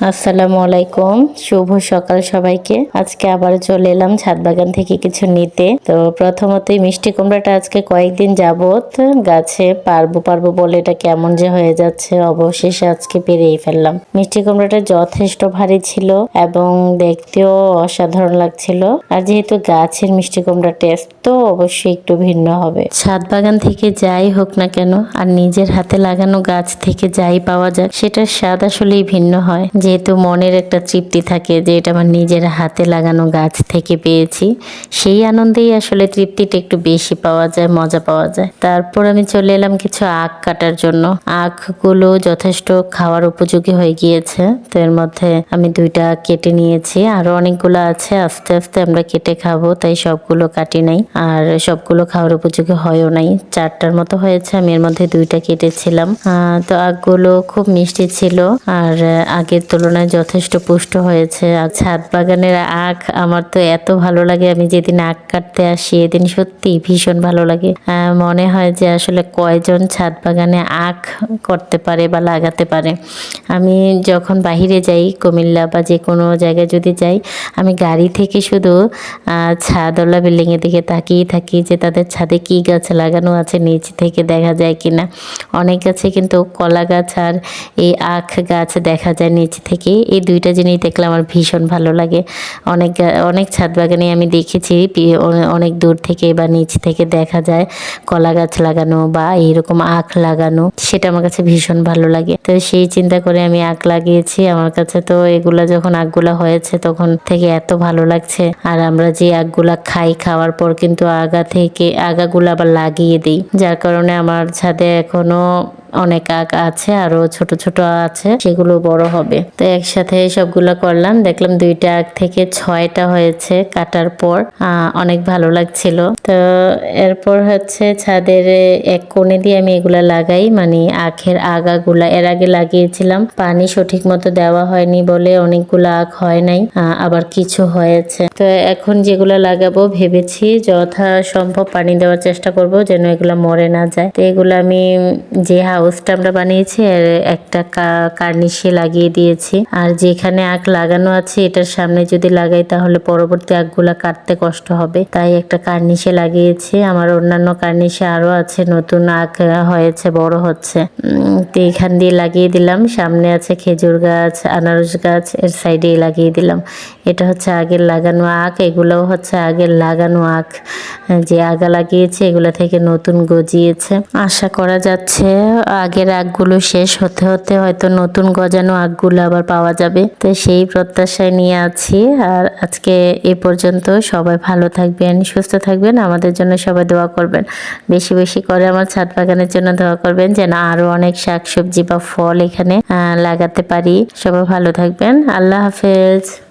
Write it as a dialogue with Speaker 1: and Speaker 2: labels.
Speaker 1: আসসালামু আলাইকুম। শুভ সকাল সবাইকে। আজকে আবার চলে এলাম ছাদ বাগান থেকে কিছু নিতে। তো প্রথমতই মিষ্টি কুমড়াটা আজকে কয়েকদিন যাবত গাছে পারব পারব বলে এটা কেমন যে হয়ে যাচ্ছে, অবশেষে আজকে পেরেই ফেললাম। মিষ্টি কুমড়াটা যথেষ্ট ভারী ছিল এবং দেখতেও অসাধারণ লাগছিল। আর যেহেতু গাছের মিষ্টি কুমড়া টেস্ট তো অবশ্যই একটু ভিন্ন হবে। ছাদ বাগান থেকে যাই হোক না কেন, আর নিজের হাতে লাগানো গাছ থেকে যাই পাওয়া যাক, সেটার স্বাদ আসলেই ভিন্ন হয়। যেহেতু মনের একটা তৃপ্তি থাকে যে এটা আমার নিজের হাতে লাগানো গাছ থেকে পেয়েছি সেই আনন্দেই আসলে তৃপ্তিটা একটু বেশি পাওয়া যায় মজা পাওয়া যায়। তারপর আমি চলে এলাম কিছু আখ কাটার জন্য। আখগুলো যথেষ্ট খাওয়ার উপযোগী হয়ে গিয়েছে। তো এর মধ্যে আমি দুইটা কেটে নিয়েছি। আরও অনেকগুলো আছে আস্তে আস্তে আমরা কেটে খাব তাই সবগুলো কাটি নাই। আর সবগুলো খাওয়ার উপযোগী হয়ও নাই। চারটার মতো হয়েছে আমি এর মধ্যে দুইটা কেটেছিলাম। তো আখগুলো খুব মিষ্টি ছিল। আর আহ, আগের তুলনায় যথেষ্ট পুষ্ট হয়েছে। আর ছাদ বাগানের আখ আমার তো এত ভালো লাগে, আমি যেদিন আখ কাটতে আসি এদিন সত্যি ভীষণ ভালো লাগে। মনে হয় যে আসলে কয়জন ছাদ বাগানে আখ করতে পারে বা লাগাতে পারে। আমি যখন বাহিরে যাই, কুমিল্লা বা যে কোনো জায়গায় যদি যাই, আমি গাড়ি থেকে শুধু ছাদওয়ালা বিল্ডিংয়ের দিকে তাকিয়ে থাকি যে তাদের ছাদে কি গাছ লাগানো আছে, নিচ থেকে দেখা যায় কিনা। অনেক গাছে কিন্তু কলা গাছ আর এই আখ গাছ দেখা যায়, নিচ থেকে এই দুইটা জিনিস দেখলে আমার ভীষণ ভালো লাগে। অনেক অনেক ছাদ বাগানে আমি দেখেছি অনেক দূর থেকে বা নিচ থেকে দেখা যায় কলা গাছ লাগানো বা এইরকম আখ লাগানো, সেটা আমার কাছে ভীষণ ভালো লাগে। তো সেই চিন্তা করে আমি আখ লাগিয়েছি, আমার কাছে তো এগুলা যখন আখগুলা হয়েছে তখন থেকে এত ভালো লাগছে। আর আমরা যে আখগুলা খাই, খাওয়ার পর কিন্তু আগা থেকে, আগাগুলো আবার লাগিয়ে দিই। যার কারণে আমার ছাদে এখনও অনেক আখ আছে, আরও ছোট ছোট আছে, সেগুলো বড় হবে। তো একসাথে সবগুলো করলাম, দেখলাম দুইটা আখ থেকে ছয়টা হয়েছে কাটার পর। অনেক ভালো লাগছিল। তো এরপর হচ্ছে ছাদের এক কোণে দিয়ে আমি এগুলা লাগাই মানে আখের আগাগুলা। এর আগে লাগিয়েছিলাম, পানি সঠিক মতো দেওয়া হয়নি বলে অনেকগুলো আখ হয় নাই আবার কিছু হয়েছে। তো এখন যেগুলো লাগাবো ভেবেছি যথা সম্ভব পানি দেওয়ার চেষ্টা করব যেন এগুলো মরে না যায়। তো এগুলো আমি যে হাউসটা আমরা বানিয়েছি, আর একটা কার্নিশে লাগিয়ে দিয়েছি। আর যেখানে আখ লাগানো আছে, এটার সামনে যদি লাগাই, তাহলে পরবর্তী আখগুলা কাটতে কষ্ট হবে। তাই একটা কার্নিশে লাগিয়েছি। আমার অন্যান্য কার্নিশে আরও আছে, নতুন আখ হয়েছে, বড় হচ্ছে। তো এখান দিয়ে লাগিয়ে দিলাম। সামনে আছে খেজুর গাছ, আনারস গাছ, এর সাইডে লাগিয়ে দিলাম। এটা হচ্ছে আগের লাগানো আখ, এগুলোও হচ্ছে আগের লাগানো আখ। যে আগা লাগিয়েছে, এগুলো থেকে নতুন গজিয়েছে। আশা করা যাচ্ছে আগের আখগুলো শেষ হতে হতে হয়তো নতুন গজানো আখগুলো আবার পাওয়া যাবে। তো সেই প্রত্যাশায় নিয়ে আছি। আর আজকে এ পর্যন্ত সবাই ভালো থাকবেন, সুস্থ থাকবেন, আমাদের জন্য সবাই দোয়া করবেন। বেশি বেশি করে আমার ছাদ বাগানের জন্য দোয়া করবেন যেন আরও অনেক শাকসবজি বা ফল এখানে লাগাতে পারি। সবাই ভালো থাকবেন। আল্লাহ হাফেজ।